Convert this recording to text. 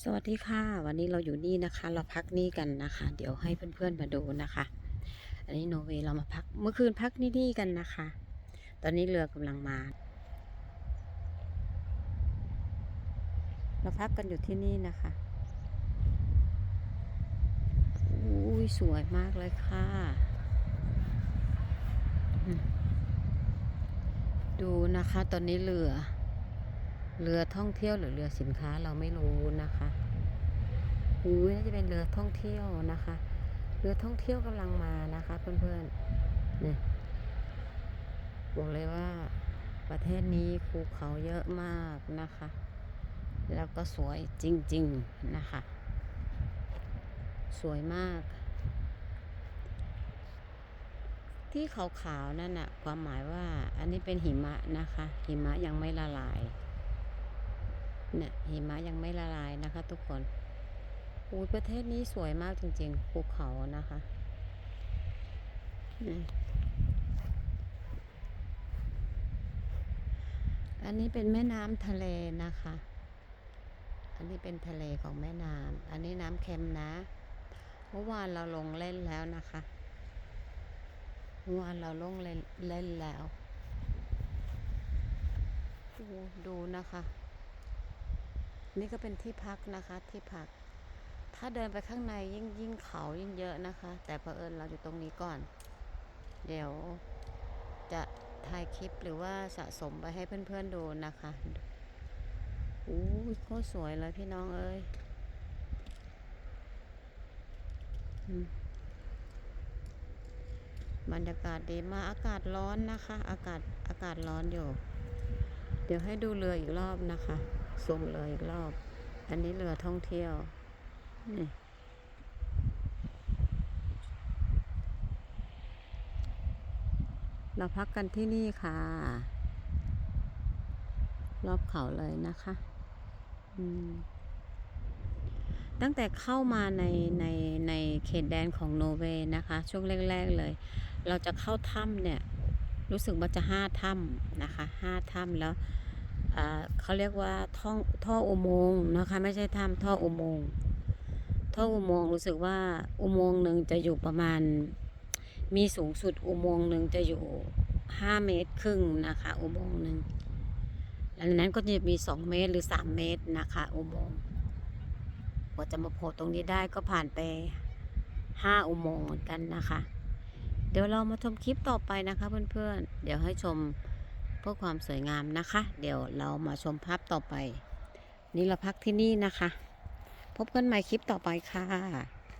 สวัสดีค่ะ วันนี้เราอยู่นี่นะคะ เราพักนี่กันนะคะ เดี๋ยวให้เพื่อนๆมาดูนะคะ อันนี้โนเวย์เรามาพักเมื่อคืนพักนี่นี่กันนะคะ ตอนนี้เรือกำลังมา เราพักกันอยู่ที่นี่นะคะอุ้ยสวยมากเลยค่ะ ดูนะคะ ตอนนี้เรือ เรือท่องเที่ยวหรือเรือสินค้าเราไม่รู้นะคะอุ้ยน่าจะเป็นเรือท่องเที่ยวนะคะ เรือท่องเที่ยวกำลังมานะคะเพื่อนๆเนี่ยบอกเลยว่าประเทศนี้ภูเขาเยอะมากนะคะ แล้วก็สวยจริงๆนะคะ สวยมาก ที่ขาวๆนั่นนะความหมายว่าอันนี้เป็นหิมะนะคะ หิมะยังไม่ละลาย เนี่ยหิมะยังไม่ละลายนะคะ ทุกคนอูยประเทศนี้สวยมากจริงๆภูเขานะคะอันนี้เป็นแม่น้ำทะเลนะคะ อันนี้เป็นทะเลของแม่น้ำอันนี้น้ำเค็มนะเมื่อวานเราลงเล่นแล้วนะคะเมื่อวานเราลงเล่นเล่นแล้ว ดูนะคะ นี่ก็เป็นที่พักนะคะที่พัก ถ้าเดินไปข้างในยิ่งยิ่งเขายิ่งเยอะนะคะ แต่เผอิญเราอยู่ตรงนี้ก่อน เดี๋ยวจะถ่ายคลิปหรือว่าสะสมไปให้เพื่อนๆดูนะคะอู้ยโคตรสวยเลยพี่น้องเอ้ยบรรยากาศดีมากอากาศร้อนนะคะ อากาศอากาศร้อนอยู่ เดี๋ยวให้ดูเรืออีกรอบนะคะ ส่งเรืออีกรอบ อันนี้เรือท่องเที่ยว นี่ เราพักกันที่นี่ค่ะ รอบเขาเลยนะคะตั้งแต่เข้ามาในในในเขตแดนของโนเวย์นะคะ ช่วงแรก ๆเลย เราจะเข้าถ้ำเนี่ย รู้สึกว่าจะห้าถ้ำนะคะห้าถ้ำแล้ว เขาเรียกว่าท่องท่ออุโมงค์นะคะไม่ใช่ถ้ำท่ออุโมงค์ท่ออุโมงค์รู้สึกว่าอุโมงค์หนึ่งจะอยู่ประมาณ มีสูงสุดอุโมงค์หนึ่งจะอยู่ห้าเมตรครึ่งนะคะ อุโมงค์หนึ่งอันนั้นก็จะมีสองเมตรหรือสามเมตรนะคะ อุโมงค์กว่าจะมาโผล่ตรงนี้ได้ก็ผ่านไปห้าอุโมงค์เหมือนกันนะคะ เดี๋ยวเรามาชมคลิปต่อไปนะคะเพื่อนๆเดี๋ยวให้ชม เพื่อความสวยงามนะคะ เดี๋ยวเรามาชมภาพต่อไป นี่เราพักที่นี่นะคะ พบกันใหม่คลิปต่อไปค่ะ